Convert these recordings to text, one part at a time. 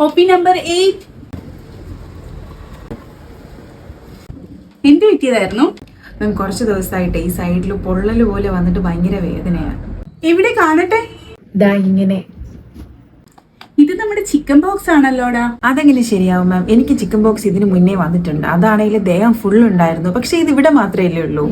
O number eight. എന്ത് പറ്റിയതായിരുന്നു? മാം കുറച്ച് ദിവസമായിട്ട് ഈ സൈഡിൽ പൊള്ളൽ പോലെ വന്നിട്ട് ഭയങ്കര വേദനയാണ്. എവിടെ കാണട്ടെ? ദാ ഇങ്ങനെ. ഇത് നമ്മുടെ ചിക്കൻ ബോക്സ് ആണല്ലോടാ. അതെങ്ങനെ ശരിയാവും മാം? എനിക്ക് ചിക്കൻ ബോക്സ് ഇതിന് മുന്നേ വന്നിട്ടുണ്ട്. അതാണെങ്കിൽ ദേഹം ഫുൾ ഉണ്ടായിരുന്നു. പക്ഷെ ഇത് ഇവിടെ മാത്രമേ ഉള്ളൂ.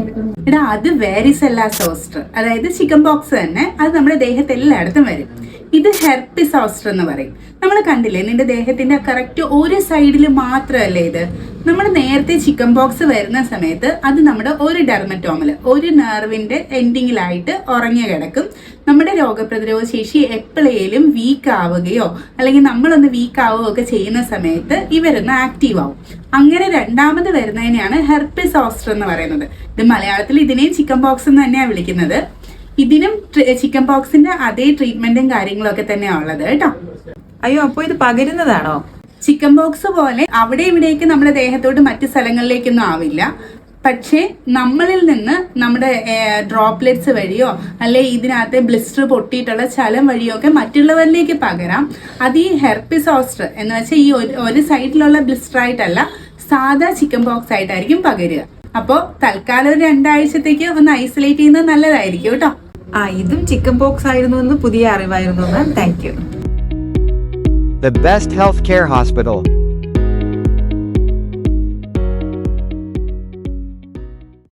എടാ അത് വേരിസെല്ലാ സോസ്റ്റർ അതായത് ചിക്കൻ ബോക്സ് തന്നെ. അത് നമ്മുടെ ദേഹത്ത് എല്ലായിടത്തും വരും. ഇത് ഹെർപ്പിസ് സോസ്റ്റർ എന്ന് പറയും. നമ്മൾ കണ്ടില്ലേ നിന്റെ ദേഹത്തിന്റെ കറക്റ്റ് ഒരു സൈഡിൽ മാത്രമല്ലേ ഇത്? നമ്മൾ നേരത്തെ ചിക്കൻ ബോക്സ് വരുന്ന സമയത്ത് അത് നമ്മുടെ ഒരു ഡെർമറ്റോമൽ ഒരു നെർവിന്റെ എൻഡിങ്ങിലായിട്ട് ഉറങ്ങി കിടക്കും. നമ്മുടെ രോഗപ്രതിരോധ ശേഷി എപ്പോഴേലും വീക്ക് ആവുകയോ അല്ലെങ്കിൽ നമ്മളൊന്ന് വീക്ക് ആവുകയോ ഒക്കെ ചെയ്യുന്ന സമയത്ത് ഇവരൊന്ന് ആക്റ്റീവ് ആവും. അങ്ങനെ രണ്ടാമത് വരുന്നതിനെയാണ് ഹെർപ്പിസ് ഓസ്റ്റർ എന്ന് പറയുന്നത്. ഇത് മലയാളത്തിൽ ഇതിനെയും ചിക്കൻ ബോക്സ് എന്ന് തന്നെയാണ് വിളിക്കുന്നത്. ഇതിനും ചിക്കൻ പോക്സിന്റെ അതേ ട്രീറ്റ്മെന്റും കാര്യങ്ങളൊക്കെ തന്നെയാണ് ഉള്ളത് കേട്ടോ. അയ്യോ അപ്പൊ ഇത് പകരുന്നതാണോ? ചിക്കൻ ബോക്സ് പോലെ അവിടെ ഇവിടേക്ക് നമ്മുടെ ദേഹത്തോട്ട് മറ്റു സ്ഥലങ്ങളിലേക്കൊന്നും ആവില്ല. പക്ഷേ നമ്മളിൽ നിന്ന് നമ്മുടെ ഡ്രോപ്ലെറ്റ്സ് വഴിയോ അല്ലെ ഇതിനകത്തെ ബ്ലിസ്റ്റർ പൊട്ടിയിട്ടുള്ള ചലം വഴിയോ ഒക്കെ മറ്റുള്ളവരിലേക്ക് പകരാം. അത് ഈ ഹെർപ്പിസോസ്റ്റർ എന്ന് വെച്ചാൽ ഈ ഒരു- ഒരു സൈഡിലുള്ള ബ്ലിസ്റ്റർ ആയിട്ടല്ല സാധാ ചിക്കൻ ബോക്സ് ആയിട്ടായിരിക്കും പകരുക. അപ്പോൾ തൽക്കാലം ഒരു രണ്ടാഴ്ചത്തേക്ക് ഒന്ന് ഐസൊലേറ്റ് ചെയ്യുന്നത് നല്ലതായിരിക്കും കേട്ടോ. ആ ഇതും ചിക്കൻ പോക്സ് ആയിരുന്നു എന്ന് പുതിയ അറിവായിരുന്നു ma'am thank you best health care hospital.